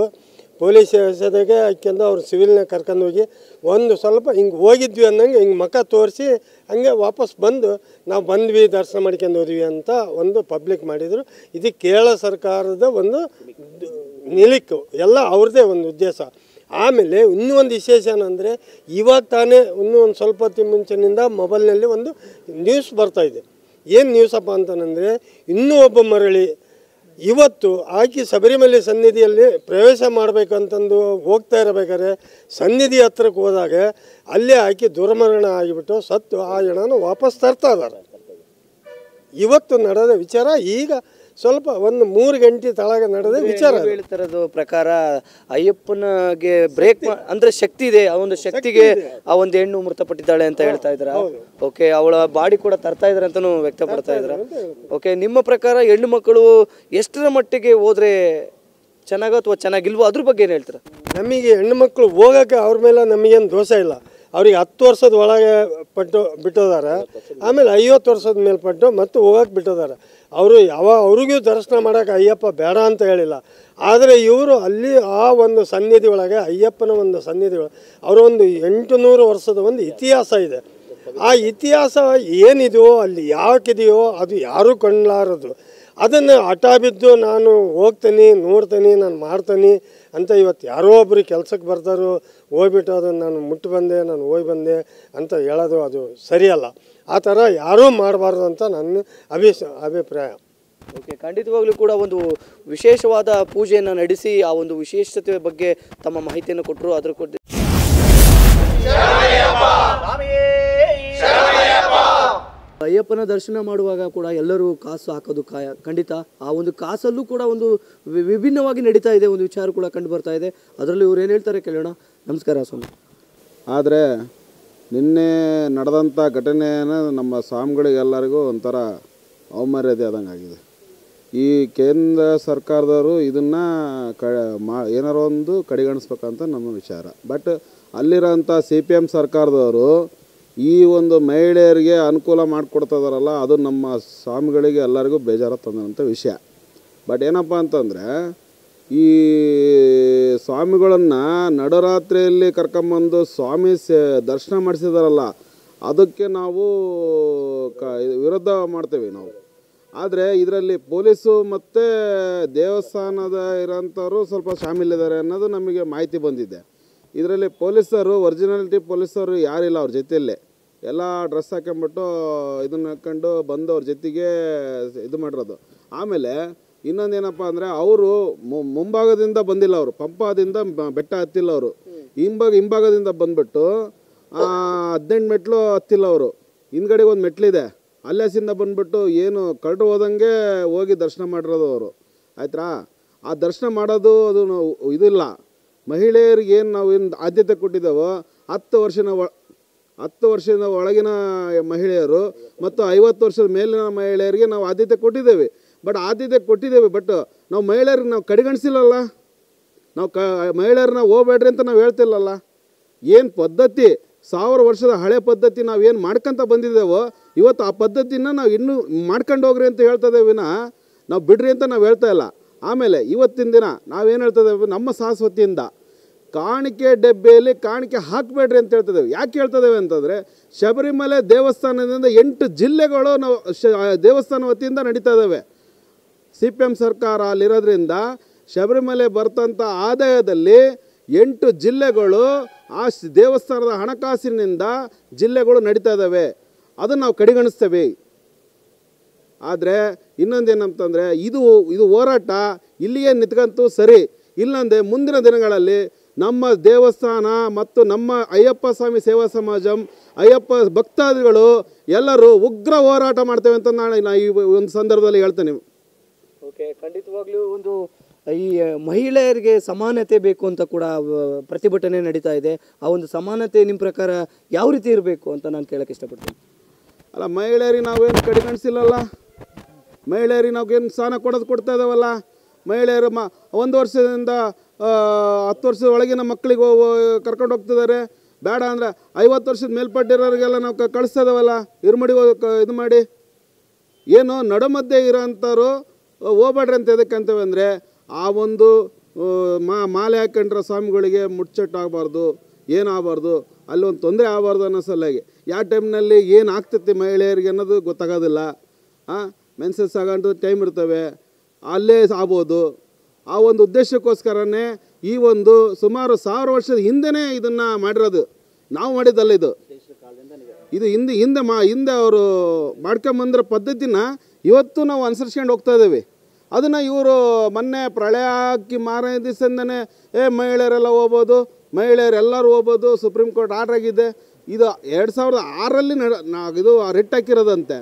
Speaker 5: ಪೊಲೀಸ್ ಸ್ಟೇಷನ್ಗೆ ಹಾಕ್ಯಂದು ಅವ್ರು ಸಿವಿಲ್ನ ಕರ್ಕೊಂಡು ಹೋಗಿ ಒಂದು ಸ್ವಲ್ಪ ಹಿಂಗೆ ಹೋಗಿದ್ವಿ ಅನ್ನಂಗೆ ಹಿಂಗೆ ಮಖ ತೋರಿಸಿ ಹಂಗೆ ವಾಪಸ್ ಬಂದು ನಾವು ಬಂದ್ವಿ, ದರ್ಶನ ಮಾಡ್ಕೊಂಡು ಹೋದ್ವಿ ಅಂತ ಒಂದು ಪಬ್ಲಿಕ್ ಮಾಡಿದರು. ಇದು ಕೇರಳ ಸರ್ಕಾರದ ಒಂದು ನಿಲಿಕ್ಕು ಎಲ್ಲ ಅವ್ರದ್ದೇ ಒಂದು ಉದ್ದೇಶ. ಆಮೇಲೆ ಇನ್ನೂ ಒಂದು ವಿಶೇಷ ಏನಂದರೆ, ಇವಾಗ ತಾನೇ ಇನ್ನೂ ಒಂದು ಸ್ವಲ್ಪ ಹೊತ್ತಿನ ಮುಂಚಿನಿಂದ ಮೊಬೈಲ್ನಲ್ಲಿ ಒಂದು ನ್ಯೂಸ್ ಬರ್ತಾಯಿದೆ ಏನು ನ್ಯೂಸಪ್ಪ ಅಂತಂದರೆ, ಇನ್ನೂ ಒಬ್ಬ ಮರಳಿ ಇವತ್ತು ಆಕೆ ಶಬರಿಮಲೆ ಸನ್ನಿಧಿಯಲ್ಲಿ ಪ್ರವೇಶ ಮಾಡಬೇಕಂತಂದು ಹೋಗ್ತಾ ಇರಬೇಕಾದ್ರೆ, ಸನ್ನಿಧಿ ಹತ್ರಕ್ಕೆ ಹೋದಾಗ ಅಲ್ಲೇ ಆಕೆ ದುರ್ಮರಣ ಆಗಿಬಿಟ್ಟು ಸತ್ತು ಆ ಹೆಣನ ವಾಪಸ್ ತರ್ತಾ ಇದ್ದಾರೆ. ಇವತ್ತು ನಡೆದ ವಿಚಾರ ಈಗ ಸ್ವಲ್ಪ ಒಂದು ಮೂರು ಗಂಟೆ ತಳಗ ನಡೆದ ವಿಚಾರ
Speaker 3: ಹೇಳ್ತಾರದು ಪ್ರಕಾರ ಅಯ್ಯಪ್ಪನಿಗೆ ಬ್ರೇಕ್ ಅಂದ್ರೆ ಶಕ್ತಿ ಇದೆ ಆ ಒಂದು ಶಕ್ತಿಗೆ ಆ ಒಂದು ಹೆಣ್ಣು ಮೃತಪಟ್ಟಿದ್ದಾಳೆ ಅಂತ ಹೇಳ್ತಾ ಇದ್ರ. ಓಕೆ ಅವಳ ಬಾಡಿ ಕೂಡ ತರ್ತಾ ಇದ್ರ ಅಂತಾನು ವ್ಯಕ್ತಪಡ್ತಾ ಇದ್ರ. ಓಕೆ ನಿಮ್ಮ ಪ್ರಕಾರ ಹೆಣ್ಣು ಮಕ್ಕಳು ಎಷ್ಟರ ಮಟ್ಟಿಗೆ ಹೋದ್ರೆ ಚೆನ್ನಾಗ ಅಥವಾ ಚೆನ್ನಾಗಿಲ್ವೋ ಅದ್ರ ಬಗ್ಗೆ ಏನು ಹೇಳ್ತಾರೆ?
Speaker 5: ನಮಗೆ ಹೆಣ್ಣು ಮಕ್ಕಳು ಹೋಗಕ್ಕೆ ಅವ್ರ ಮೇಲೆ ನಮಗೇನು ದೋಷ ಇಲ್ಲ. ಅವ್ರಿಗೆ ಹತ್ತು ವರ್ಷದ ಒಳಗೆ ಪಟ್ಟು ಬಿಟ್ಟಿದ್ದಾರೆ. ಆಮೇಲೆ ಐವತ್ತು ವರ್ಷದ ಮೇಲ್ಪಟ್ಟು ಮತ್ತು ಹೋಗಕ್ಕೆ ಬಿಟ್ಟಿದ್ದಾರೆ. ಅವರು ಯಾವ ಅವ್ರಿಗೂ ದರ್ಶನ ಮಾಡೋಕೆ ಅಯ್ಯಪ್ಪ ಬೇಡ ಅಂತ ಹೇಳಿಲ್ಲ. ಆದರೆ ಇವರು ಅಲ್ಲಿ ಆ ಒಂದು ಸನ್ನಿಧಿ ಒಳಗೆ, ಅಯ್ಯಪ್ಪನ ಒಂದು ಸನ್ನಿಧಿ ಒಳಗೆ, ಅವರ ಒಂದು ಎಂಟು ನೂರು ವರ್ಷದ ಒಂದು ಇತಿಹಾಸ ಇದೆ. ಆ ಇತಿಹಾಸ ಏನಿದೆಯೋ, ಅಲ್ಲಿ ಯಾಕಿದೆಯೋ, ಅದು ಯಾರೂ ಕಣ್ಣಾರದು ಅದನ್ನು ಹಠ ಬಿದ್ದು ನಾನು ಹೋಗ್ತೀನಿ ನೋಡ್ತೀನಿ ನಾನು ಮಾಡ್ತೀನಿ ಅಂತ ಇವತ್ತು ಯಾರೋ ಒಬ್ಬರು ಕೆಲಸಕ್ಕೆ ಬರ್ತಾರೋ ಹೋಗ್ಬಿಟ್ಟು ಅದನ್ನು ನಾನು ಮುಟ್ಟು ಬಂದೆ ನಾನು ಹೋಗಿ ಬಂದೆ ಅಂತ ಹೇಳೋದು ಅದು ಸರಿಯಲ್ಲ. ಆ ಥರ ಯಾರೂ ಮಾಡಬಾರ್ದು ಅಂತ ನನ್ನ ಅಭಿ ಅಭಿಪ್ರಾಯ.
Speaker 3: ಓಕೆ ಖಂಡಿತವಾಗ್ಲೂ ಕೂಡ ಒಂದು ವಿಶೇಷವಾದ ಪೂಜೆಯನ್ನು ನಡೆಸಿ ಆ ಒಂದು ವಿಶೇಷತೆ ಬಗ್ಗೆ ತಮ್ಮ ಮಾಹಿತಿಯನ್ನು ಕೊಟ್ಟರು ಅದ್ರ ಕೊಟ್ಟು ಅಯ್ಯಪ್ಪನ ದರ್ಶನ ಮಾಡುವಾಗ ಕೂಡ ಎಲ್ಲರೂ ಕಾಸು ಹಾಕೋದು ಖಂಡಿತ. ಆ ಒಂದು ಕಾಸಲ್ಲೂ ಕೂಡ ಒಂದು ವಿಭಿನ್ನವಾಗಿ ನಡೀತಾ ಇದೆ, ಒಂದು ವಿಚಾರ ಕೂಡ ಕಂಡು ಬರ್ತಾ ಇದೆ. ಅದರಲ್ಲಿ ಇವ್ರು ಏನು ಹೇಳ್ತಾರೆ ಕೇಳೋಣ. ನಮಸ್ಕಾರ ಸ್ವಾಮಿ.
Speaker 6: ಆದರೆ, ನಿನ್ನೆ ನಡೆದಂಥ ಘಟನೆಯನ್ನು ನಮ್ಮ ಸ್ವಾಮಿಗಳಿಗೆಲ್ಲರಿಗೂ ಒಂಥರ ಅವಮರ್ಯಾದೆ ಆದಂಗೆ ಆಗಿದೆ. ಈ ಕೇಂದ್ರ ಸರ್ಕಾರದವರು ಇದನ್ನು ಕ, ಮಾ, ಏನಾರೋ ಒಂದು ಕಡೆಗಣಿಸ್ಬೇಕಂತ ನಮ್ಮ ವಿಚಾರ. ಬಟ್ ಅಲ್ಲಿರೋಂಥ ಸಿ ಪಿ ಎಂ ಸರ್ಕಾರದವರು ಈ ಒಂದು ಮಹಿಳೆಯರಿಗೆ ಅನುಕೂಲ ಮಾಡಿಕೊಡ್ತಾಯಿದಾರಲ್ಲ, ಅದು ನಮ್ಮ ಸ್ವಾಮಿಗಳಿಗೆ ಎಲ್ಲರಿಗೂ ಬೇಜಾರು ತಂದಂಥ ವಿಷಯ. ಬಟ್ ಏನಪ್ಪ ಅಂತಂದರೆ, ಈ ಸ್ವಾಮಿಗಳನ್ನು ನಡರಾತ್ರಿಯಲ್ಲಿ ಕರ್ಕೊಂಬಂದು ಸ್ವಾಮಿ ದರ್ಶನ ಮಾಡಿಸಿದಾರಲ್ಲ, ಅದಕ್ಕೆ ನಾವು ಕ ವಿರೋಧ ಮಾಡ್ತೇವೆ ನಾವು. ಆದರೆ ಇದರಲ್ಲಿ ಪೊಲೀಸು ಮತ್ತು ದೇವಸ್ಥಾನದ ಇರೋಂಥವ್ರು ಸ್ವಲ್ಪ ಶಾಮೀಲಿದ್ದಾರೆ ಅನ್ನೋದು ನಮಗೆ ಮಾಹಿತಿ ಬಂದಿದೆ. ಇದರಲ್ಲಿ ಪೊಲೀಸರು, ಒರಿಜಿನಾಲಿಟಿ ಪೊಲೀಸರು ಯಾರಿಲ್ಲ ಅವ್ರ ಜೊತೆಯಲ್ಲೇ. ಎಲ್ಲ ಡ್ರೆಸ್ ಹಾಕೊಂಬಿಟ್ಟು ಇದನ್ನ ಹಾಕ್ಕೊಂಡು ಬಂದು ಅವ್ರ ಜೊತೆಗೆ ಇದು ಮಾಡಿರೋದು. ಆಮೇಲೆ ಇನ್ನೊಂದೇನಪ್ಪ ಅಂದರೆ ಅವರು ಮುಂಭಾಗದಿಂದ ಬಂದಿಲ್ಲ ಅವರು. ಪಂಪದಿಂದ ಬೆಟ್ಟ ಹತ್ತಿಲ್ಲ ಅವರು. ಹಿಂಭಾಗ ಹಿಂಭಾಗದಿಂದ ಬಂದ್ಬಿಟ್ಟು ಹದಿನೆಂಟು ಮೆಟ್ಲು ಹತ್ತಿಲ್ಲ ಅವರು. ಹಿಂದ್ಗಡೆಗೆ ಒಂದು ಮೆಟ್ಲಿದೆ. ಅಲ್ಲೇಸಿಂದ ಬಂದ್ಬಿಟ್ಟು ಏನು ಕರಡು ಹೋದಂಗೆ ಹೋಗಿ ದರ್ಶನ ಮಾಡಿರೋದು ಅವರು. ಆಯ್ತಾ ಆ ದರ್ಶನ ಮಾಡೋದು ಅದು ಇದಿಲ್ಲ ಮಹಿಳೆಯರಿಗೆ ಏನು ನಾವು ಏನು ಆದ್ಯತೆ ಕೊಟ್ಟಿದ್ದೇವೋ, ಹತ್ತು ವರ್ಷನ ಹತ್ತು ವರ್ಷದ ಒಳಗಿನ ಮಹಿಳೆಯರು ಮತ್ತು ಐವತ್ತು ವರ್ಷದ ಮೇಲಿನ ಮಹಿಳೆಯರಿಗೆ ನಾವು ಆದ್ಯತೆ ಕೊಟ್ಟಿದ್ದೇವೆ. ಬಟ್ ಆದ್ಯತೆ ಕೊಟ್ಟಿದ್ದೇವೆ ಬಟ್ ನಾವು ಮಹಿಳೆಯರಿಗೆ ನಾವು ಕಡೆಗಣಿಸಿಲ್ಲಲ್ಲ? ನಾವು ಕ, ಮಹಿಳೆಯರನ್ನ ಹೋಗ್ಬೇಡ್ರಿ ಅಂತ ನಾವು ಹೇಳ್ತಿಲ್ಲಲ್ಲ? ಏನು ಪದ್ಧತಿ, ಸಾವಿರ ವರ್ಷದ ಹಳೆ ಪದ್ಧತಿ ನಾವು ಏನು ಮಾಡ್ಕೊಂತ ಬಂದಿದ್ದೇವೋ, ಇವತ್ತು ಆ ಪದ್ಧತಿನ ನಾವು ಇನ್ನೂ ಮಾಡ್ಕೊಂಡು ಹೋಗ್ರಿ ಅಂತ ಹೇಳ್ತಾ ಇದ್ದೇವೆ ವಿನ, ನಾವು ಬಿಡ್ರಿ ಅಂತ ನಾವು ಹೇಳ್ತಾ ಇಲ್ಲ. ಆಮೇಲೆ ಇವತ್ತಿನ ದಿನ ನಾವೇನು ಹೇಳ್ತಾ ಇದ್ದೇವೆ, ನಮ್ಮ ಶಾಶ್ವತಿಯಿಂದ ಕಾಣಿಕೆ ಡಬ್ಬೆಯಲ್ಲಿ ಕಾಣಿಕೆ ಹಾಕಬೇಡ್ರಿ ಅಂತ ಹೇಳ್ತಿದ್ದೇವೆ. ಯಾಕೆ ಹೇಳ್ತಿದ್ದೇವೆ ಅಂತಂದರೆ, ಶಬರಿಮಲೆ ದೇವಸ್ಥಾನದಿಂದ ಎಂಟು ಜಿಲ್ಲೆಗಳು ನಾವು ದೇವಸ್ಥಾನ ವತಿಯಿಂದ ನಡೀತಾ ಇದ್ದಾವೆ. ಸಿ ಪಿ ಎಂ ಸರ್ಕಾರ ಅಲ್ಲಿರೋದ್ರಿಂದ ಶಬರಿಮಲೆ ಬರ್ತಂಥ ಆದಾಯದಲ್ಲಿ ಎಂಟು ಜಿಲ್ಲೆಗಳು ಆ ದೇವಸ್ಥಾನದ ಹಣಕಾಸಿನಿಂದ ಜಿಲ್ಲೆಗಳು ನಡೀತಾ ಇದ್ದಾವೆ. ಅದನ್ನು ನಾವು ಕಡೆಗಣಿಸ್ತೇವೆ. ಆದರೆ ಇನ್ನೊಂದೇನಂತಂದರೆ, ಇದು ಇದು ಹೋರಾಟ, ಇಲ್ಲಿಯೇ ನಿಂತ್ಕಂತೂ ಸರಿ. ಇಲ್ಲಂದೆ ಮುಂದಿನ ದಿನಗಳಲ್ಲಿ ನಮ್ಮ ದೇವಸ್ಥಾನ ಮತ್ತು ನಮ್ಮ ಅಯ್ಯಪ್ಪ ಸ್ವಾಮಿ ಸೇವಾ ಸಮಾಜಂ ಅಯ್ಯಪ್ಪ ಭಕ್ತಾದಿಗಳು ಎಲ್ಲರೂ ಉಗ್ರ ಹೋರಾಟ ಮಾಡ್ತೇವೆ ಅಂತ ನಾನು ನಾ ಈ ಒಂದು ಸಂದರ್ಭದಲ್ಲಿ ಹೇಳ್ತೇನೆ
Speaker 3: ಓಕೆ ಖಂಡಿತವಾಗ್ಲೂ ಒಂದು ಈ ಮಹಿಳೆಯರಿಗೆ ಸಮಾನತೆ ಬೇಕು ಅಂತ ಕೂಡ ಪ್ರತಿಭಟನೆ ನಡೀತಾ ಇದೆ. ಆ ಒಂದು ಸಮಾನತೆ ನಿಮ್ಮ ಪ್ರಕಾರ ಯಾವ ರೀತಿ ಇರಬೇಕು ಅಂತ ನಾನು ಕೇಳಕ್ಕೆ ಇಷ್ಟಪಡ್ತೀನಿ?
Speaker 6: ಅಲ್ಲ ಮಹಿಳೆಯರಿಗೆ ನಾವೇನು ಕಡೆಗಣಿಸಿಲ್ಲಲ್ಲ ಮಹಿಳೆಯರಿಗೆ ನಾವು ಏನು ಸ್ಥಾನ ಕೊಡೋದು ಕೊಡ್ತಾ ಇದ್ದಾವಲ್ಲ ಮಹಿಳೆಯರು ಮ ಒಂದು ವರ್ಷದಿಂದ ಹತ್ತು ವರ್ಷದ ಒಳಗಿನ ಮಕ್ಕಳಿಗೆ ಕರ್ಕೊಂಡು ಹೋಗ್ತಿದ್ದಾರೆ. ಬೇಡ ಅಂದರೆ ಐವತ್ತು ವರ್ಷದ ಮೇಲ್ಪಟ್ಟಿರೋರಿಗೆಲ್ಲ ನಾವು ಕಳಿಸ್ತಾ ಇದಾವಲ್ಲ ಇರ್ಮಡಿ ಇದು ಮಾಡಿ. ಏನು ನಡುಮಧ್ಯೆ ಇರೋಂಥವ್ರು ಹೋಗ್ಬೇಡ್ರಿ ಅಂತ ಎದಕ್ಕೆ ಅಂತೇವೆ ಅಂದರೆ, ಆ ಒಂದು ಮಾ, ಮಾಲೆ ಹಾಕೊಂಡ್ರೆ ಸ್ವಾಮಿಗಳಿಗೆ ಮುಚ್ಚಟ್ಟಾಗಬಾರ್ದು ಏನಾಗಬಾರ್ದು ಅಲ್ಲಿ ಒಂದು ತೊಂದರೆ ಆಗಬಾರ್ದು ಅನ್ನೋ ಸಲುವಾಗಿ. ಯಾವ ಟೈಮ್ನಲ್ಲಿ ಏನು ಆಗ್ತೈತಿ ಮಹಿಳೆಯರಿಗೆ ಅನ್ನೋದು ಗೊತ್ತಾಗೋದಿಲ್ಲ. ಹಾಂ ಮೆನ್ಸಸ್ ಆಗೋಂಥ ಟೈಮ್ ಇರ್ತವೆ, ಅಲ್ಲೇ ಆಗ್ಬೋದು. ಆ ಒಂದು ಉದ್ದೇಶಕ್ಕೋಸ್ಕರನೇ ಈ ಒಂದು ಸುಮಾರು ಸಾವಿರ ವರ್ಷದ ಹಿಂದೆನೇ ಇದನ್ನು ಮಾಡಿರೋದು. ನಾವು ಮಾಡಿದ್ದಲ್ಲ ಇದು. ಇದು ಹಿಂದೆ ಹಿಂದೆ ಮಾ, ಹಿಂದೆ ಅವರು ಮಾಡ್ಕೊಂಬಂದಿರೋ ಪದ್ಧತಿನ ಇವತ್ತು ನಾವು ಅನುಸರಿಸ್ಕೊಂಡು ಹೋಗ್ತಾ ಇದ್ದೀವಿ. ಅದನ್ನು ಇವರು ಮೊನ್ನೆ ಪ್ರಳಯ ಹಾಕಿ ಮಾರನೇ ದಿವಸದಿಂದನೇ, ಏ, ಮಹಿಳೆಯರೆಲ್ಲ ಹೋಗ್ಬೋದು, ಮಹಿಳೆಯರೆಲ್ಲರೂ ಹೋಗ್ಬೋದು, ಸುಪ್ರೀಂ ಕೋರ್ಟ್ ಆರ್ಡರ್ ಆಗಿದೆ. ಇದು ಎರಡು ಸಾವಿರದ ಆರಲ್ಲಿ ನಡ ಇದು ರಿಟ್ ಹಾಕಿರೋದಂತೆ.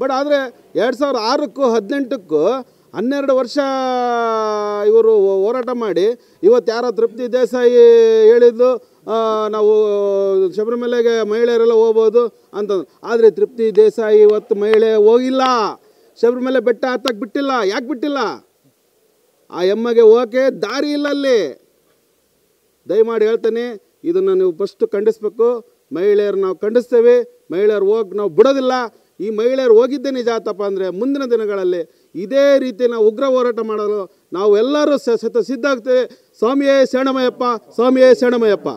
Speaker 6: ಬಟ್ ಆದರೆ ಎರಡು ಸಾವಿರದ ಆರಕ್ಕೂ ಹದಿನೆಂಟಕ್ಕೂ ಹನ್ನೆರಡು ವರ್ಷ ಇವರು ಹೋರಾಟ ಮಾಡಿ ಇವತ್ತು ಯಾರೋ ತೃಪ್ತಿ ದೇಸಾಯಿ ಹೇಳಿದ್ದು ನಾವು ಶಬರಿಮಲೆಗೆ ಮಹಿಳೆಯರೆಲ್ಲ ಹೋಗ್ಬೋದು ಅಂತಂದು ಆದರೆ ತೃಪ್ತಿ ದೇಸಾಯಿ ಇವತ್ತು ಮಹಿಳೆ ಹೋಗಿಲ್ಲ. ಶಬರಿಮಲೆ ಬೆಟ್ಟ ಹತ್ತಕ್ಕೆ ಬಿಟ್ಟಿಲ್ಲ. ಯಾಕೆ ಬಿಟ್ಟಿಲ್ಲ? ಆ ಎಮ್ಮಗೆ ಹೋಗಕ್ಕೆ ದಾರಿ ಇಲ್ಲ ಅಲ್ಲಿ. ದಯಮಾಡಿ ಹೇಳ್ತೇನೆ, ಇದನ್ನು ನೀವು ಫಸ್ಟ್ ಖಂಡಿಸ್ಬೇಕು. ಮಹಿಳೆಯರು ನಾವು ಖಂಡಿಸ್ತೇವೆ. ಮಹಿಳೆಯರು ಹೋಗಿ ನಾವು ಬಿಡೋದಿಲ್ಲ. ಈ ಮಹಿಳೆಯರು ಹೋಗಿದ್ದೇ ನಿಜ ಆತಪ್ಪ ಅಂದರೆ ಮುಂದಿನ ದಿನಗಳಲ್ಲಿ ಇದೇ ರೀತಿ ನಾವು ಉಗ್ರ ಹೋರಾಟ ಮಾಡಲು ನಾವು ಎಲ್ಲರೂ ಸ- ಸತ ಸಿದ್ಧ ಆಗ್ತೇವೆ ಸ್ವಾಮಿಯೇ ಶರಣಮಯಪ್ಪ ಸ್ವಾಮಿಯೇ ಶರಣಮಯಪ್ಪ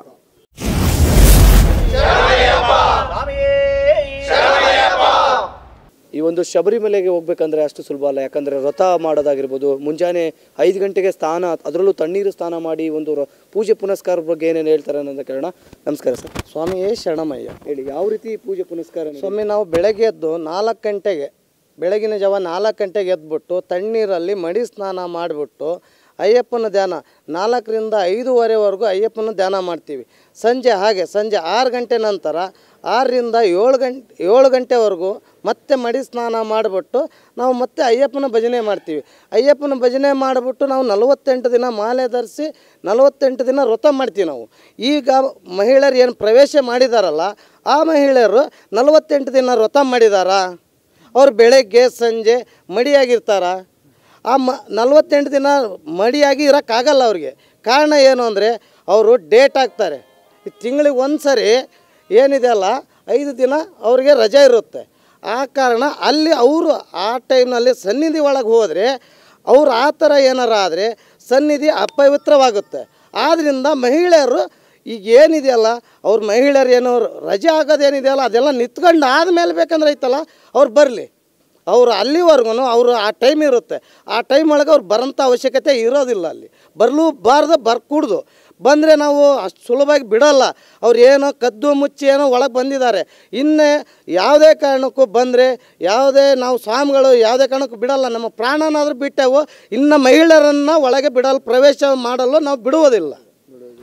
Speaker 3: ಈ ಒಂದು ಶಬರಿಮಲೆಗೆ ಹೋಗ್ಬೇಕಂದ್ರೆ ಅಷ್ಟು ಸುಲಭ ಅಲ್ಲ. ಯಾಕಂದರೆ ವ್ರತ ಮಾಡೋದಾಗಿರ್ಬೋದು. ಮುಂಜಾನೆ ಐದು ಗಂಟೆಗೆ ಸ್ನಾನ ಅದರಲ್ಲೂ ತಣ್ಣೀರು ಸ್ನಾನ ಮಾಡಿ ಒಂದು ರ- ಪೂಜೆ ಪುನಸ್ಕಾರ ಬಗ್ಗೆ ಏನೇನು ಹೇಳ್ತಾರೆ ಅನ್ನೋದು ಕೇಳೋಣ. ನಮಸ್ಕಾರ ಸರ್.
Speaker 7: ಸ್ವಾಮಿಯೇ ಶರಣಮಯ್ಯ.
Speaker 3: ಹೇಳಿ ಯಾವ ರೀತಿ ಪೂಜೆ ಪುನಸ್ಕಾರ?
Speaker 7: ಸ್ವಾಮಿ ನಾವು ಬೆಳಗ್ಗೆ ಎದ್ದು ನಾಲ್ಕು ಗಂಟೆಗೆ ಬೆಳಗಿನ ಜಾವ ನಾಲ್ಕು ಗಂಟೆಗೆ ಎದ್ಬಿಟ್ಟು ತಣ್ಣೀರಲ್ಲಿ ಮಡಿ ಸ್ನಾನ ಮಾಡಿಬಿಟ್ಟು ಅಯ್ಯಪ್ಪನ ಧ್ಯಾನ. ನಾಲ್ಕರಿಂದ ಐದೂವರೆವರೆಗೂ ಅಯ್ಯಪ್ಪನ ಧ್ಯಾನ ಮಾಡ್ತೀವಿ. ಸಂಜೆ ಹಾಗೆ, ಸಂಜೆ ಆರು ಗಂಟೆ ನಂತರ ಆರರಿಂದ ಏಳು ಗಂಟೆ ಏಳು ಗಂಟೆವರೆಗೂ ಮತ್ತೆ ಮಡಿ ಸ್ನಾನ ಮಾಡಿಬಿಟ್ಟು ನಾವು ಮತ್ತೆ ಅಯ್ಯಪ್ಪನ ಭಜನೆ ಮಾಡ್ತೀವಿ. ಅಯ್ಯಪ್ಪನ ಭಜನೆ ಮಾಡಿಬಿಟ್ಟು ನಾವು ನಲವತ್ತೆಂಟು ದಿನ ಮಾಲೆ ಧರಿಸಿ ನಲವತ್ತೆಂಟು ದಿನ ವ್ರತ ಮಾಡ್ತೀವಿ ನಾವು. ಈಗ ಮಹಿಳೆಯರು ಏನು ಪ್ರವೇಶ ಮಾಡಿದಾರಲ್ಲ, ಆ ಮಹಿಳೆಯರು ನಲವತ್ತೆಂಟು ದಿನ ವ್ರತ ಮಾಡಿದಾರಾ? ಅವ್ರು ಬೆಳಗ್ಗೆ, ಸಂಜೆ ಮಡಿಯಾಗಿರ್ತಾರೆ. ಆ ಮ, ನಲ್ವತ್ತೆಂಟು ದಿನ ಮಡಿಯಾಗಿ ಇರೋಕ್ಕಾಗಲ್ಲ ಅವ್ರಿಗೆ. ಕಾರಣ ಏನು ಅಂದರೆ ಅವರು ಡೇಟ್ ಹಾಕ್ತಾರೆ. ತಿಂಗಳಿಗೆ ಒಂದು ಸರಿ ಏನಿದೆ ಅಲ್ಲ, ಐದು ದಿನ ಅವ್ರಿಗೆ ರಜೆ ಇರುತ್ತೆ. ಆ ಕಾರಣ ಅಲ್ಲಿ ಅವರು ಆ ಟೈಮ್ನಲ್ಲಿ ಸನ್ನಿಧಿ ಒಳಗೆ ಹೋದರೆ ಅವ್ರು ಆ ಥರ ಏನಾರ ಆದರೆ ಸನ್ನಿಧಿ ಅಪವಿತ್ರವಾಗುತ್ತೆ. ಆದ್ದರಿಂದ ಮಹಿಳೆಯರು ಈಗ ಏನಿದೆಯಲ್ಲ ಅವ್ರ ಮಹಿಳೆಯರು ಏನೋ ರಜೆ ಆಗೋದೇನಿದೆಯಲ್ಲ, ಅದೆಲ್ಲ ನಿಂತ್ಕೊಂಡು ಆದಮೇಲೆ ಬೇಕಂದ್ರೆ ಐತಲ್ಲ, ಅವ್ರು ಬರಲಿ. ಅವರು ಅಲ್ಲಿವರೆಗೂ ಅವರು ಆ ಟೈಮ್ ಇರುತ್ತೆ. ಆ ಟೈಮ್ ಒಳಗೆ ಅವ್ರು ಬರೋಂಥ ಅವಶ್ಯಕತೆ ಇರೋದಿಲ್ಲ ಅಲ್ಲಿ. ಬರಲು ಬಾರ್ದು ಬರ್ಕೂಡ್ದು. ಬಂದರೆ ನಾವು ಅಷ್ಟು ಸುಲಭವಾಗಿ ಬಿಡೋಲ್ಲ. ಅವ್ರು ಏನೋ ಕದ್ದು ಮುಚ್ಚಿ ಏನೋ ಒಳಗೆ ಬಂದಿದ್ದಾರೆ. ಇನ್ನೇ ಯಾವುದೇ ಕಾರಣಕ್ಕೂ ಬಂದರೆ, ಯಾವುದೇ ನಾವು ಸ್ವಾಮಿಗಳು ಯಾವುದೇ ಕಾರಣಕ್ಕೂ ಬಿಡಲ್ಲ. ನಮ್ಮ ಪ್ರಾಣನಾದರೂ ಬಿಟ್ಟೆವು. ಇನ್ನು ಮಹಿಳೆಯರನ್ನು ಒಳಗೆ ಬಿಡಲು, ಪ್ರವೇಶ ಮಾಡಲು ನಾವು ಬಿಡುವುದಿಲ್ಲ.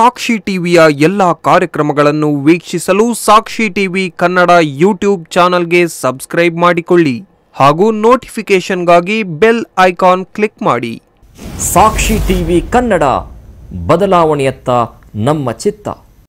Speaker 1: ಸಾಕ್ಷಿ ಟಿವಿಯ ಎಲ್ಲ ಕಾರ್ಯಕ್ರಮಗಳನ್ನು ವೀಕ್ಷಿಸಲು ಸಾಕ್ಷಿ ಟಿವಿ ಕನ್ನಡ ಯೂಟ್ಯೂಬ್ ಚಾನಲ್ಗೆ ಸಬ್ಸ್ಕ್ರೈಬ್ ಮಾಡಿಕೊಳ್ಳಿ ಹಾಗೂ ನೋಟಿಫಿಕೇಷನ್ಗಾಗಿ ಬೆಲ್ ಐಕಾನ್ ಕ್ಲಿಕ್ ಮಾಡಿ.
Speaker 2: ಸಾಕ್ಷಿ ಟಿವಿ ಕನ್ನಡ ಬದಲಾವಣೆಯತ್ತ ನಮ್ಮ ಚಿತ್ತ.